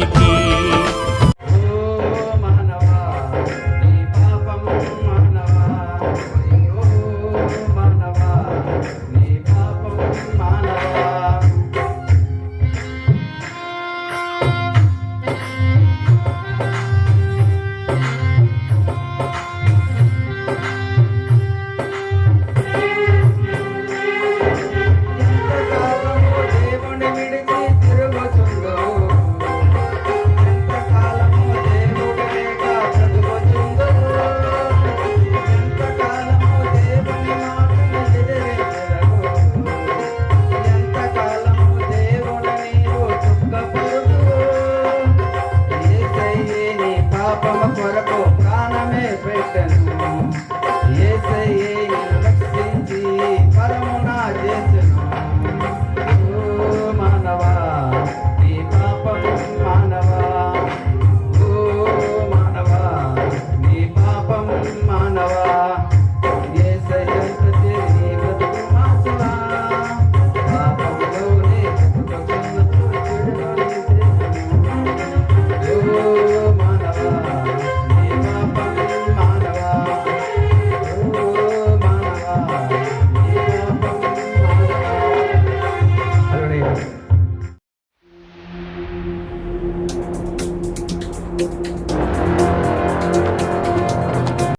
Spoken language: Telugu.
Nikki. పాపము కొరకు ప్రాణమే పెట్టను. ఏసయ్యే